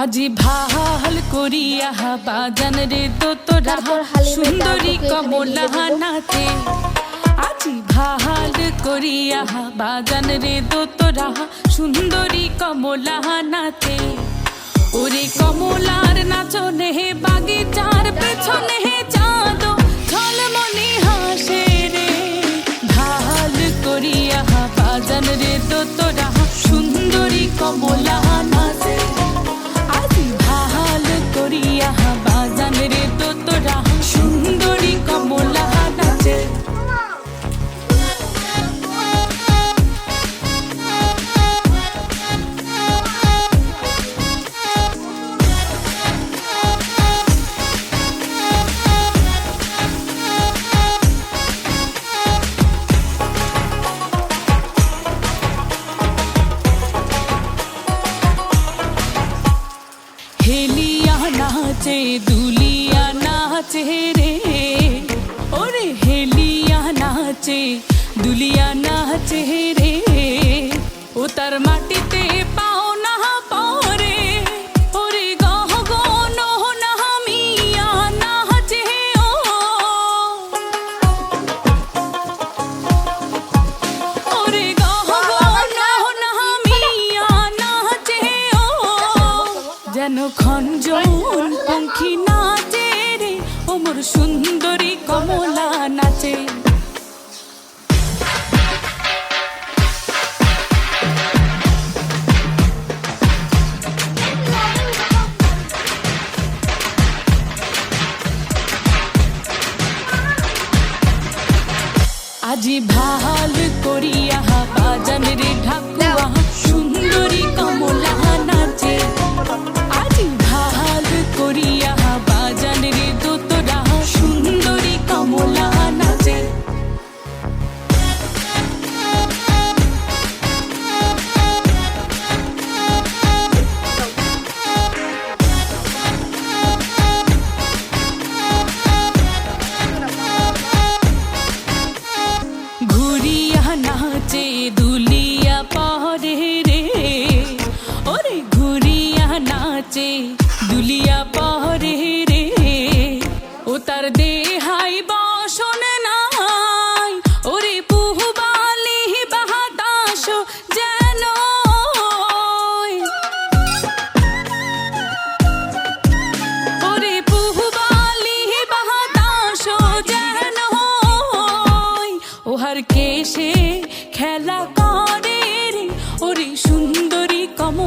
আজি ভালো করিয়া বাজান রে তো তোরা। সুন্দরী কমলা নাচে আজি ভালো করিয়া বাজান রে তো তোরা। সুন্দরী কমলা নাচে ওরে কমলার নাচনে বাগিচার পেছনে নাচে দুলিয়া নাচে রে ওরে হেলিয়া নাচে দুলিয়া নাচে যেন খঞ্জন পঙ্খী নাচে রে, ও মোর সুন্দরী কমলা নাচে। আজি ভালো করিয়া বাজান রে ঢাকুয়া, সুন্দরী কমলা নাচে দুলিয়া পরে রে, ও তার দেহাই বসন নাই। ওরে পুহবালি বাতাস যেন ওরে পুহবালি বাতাস যেন ওহার কেশে খেলা করে রে, ওরে সুন্দরী কম